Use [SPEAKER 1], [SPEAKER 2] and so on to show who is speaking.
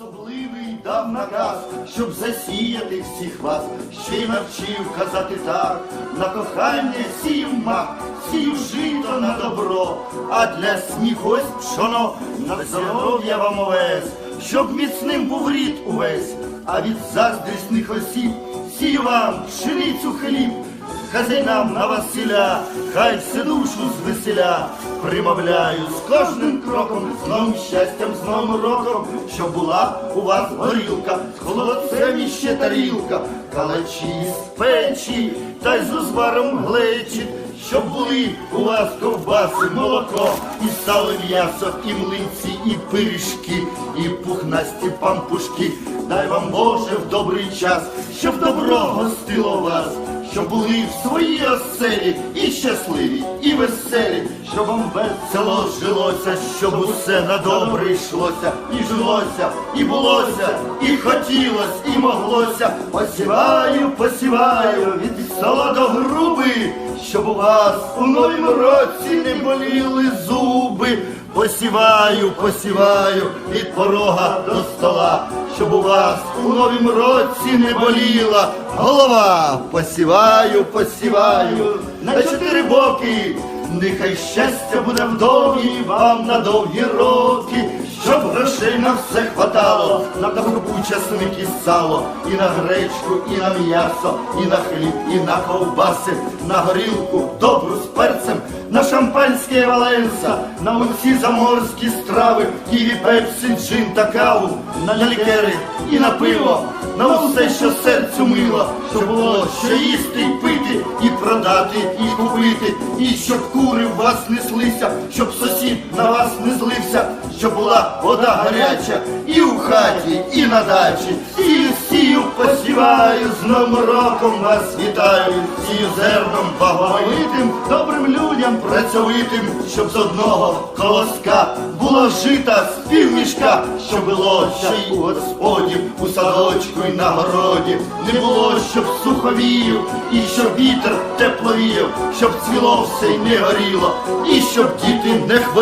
[SPEAKER 1] Особливий дав наказ, щоб засіяти всіх вас, ще й навчив казати так, на кохання сів мак, сію жито на добро, а для сніг ось пшоно, на здоров'я вам овес, щоб міцним був рід увесь, а від заздрісних осіб сію вам пшеницю хліб. Хазяйнам на Василя, хай все душу звеселя, примовляю з кожним кроком, з новим щастям, з новим роком, щоб була у вас горілка, холодцем іще тарілка, калачі з печі, та й з узваром глечі, щоб були у вас ковбаси, молоко, і сало, м'ясо, і млинці, і пиріжки, і пухнасті пампушки. Дай вам Боже в добрий час, щоб добро гостило вас щоб були в своїй оселі і щасливі, і веселі, щоб вам весело жилося, щоб усе на добре йшлося, і жилося, і булося, і хотілось, і моглося. Посіваю, посіваю від села до груби, щоб у вас у новім році не боліли зуби. Посіваю, посіваю від порога до стола, щоб у вас у новім році не боліла голова. Посіваю, посіваю на чотири боки. Нехай щастя буде в домі вам на довгі роки, щоб грошей на все хватало, на добру часник і сало, і на гречку, і на м'ясо, і на хліб, і на ковбаси, на горілку добру з перцем, шампанське Валенса, на усі заморські страви, ківі, пепсі, джин та каву, на лікери і на пиво, на усе, що серцю мило, щоб було що їсти й пити, і продати, і купити, і щоб кури в вас неслися, щоб сусід на вас не злився, щоб була вода гаряча і у хаті, і на дачі. Сію, сію, посіваю, з новим роком вас вітаю, сію зерном баговитим, добрим людям працьовитим, щоб з одного колоска було жита з півмішка, щоб було ще й у господів, у садочку і на городі, не було, щоб сухо віяв, і щоб вітер тепло віяв, щоб цвіло все й не горіло, і щоб діти не хворіли.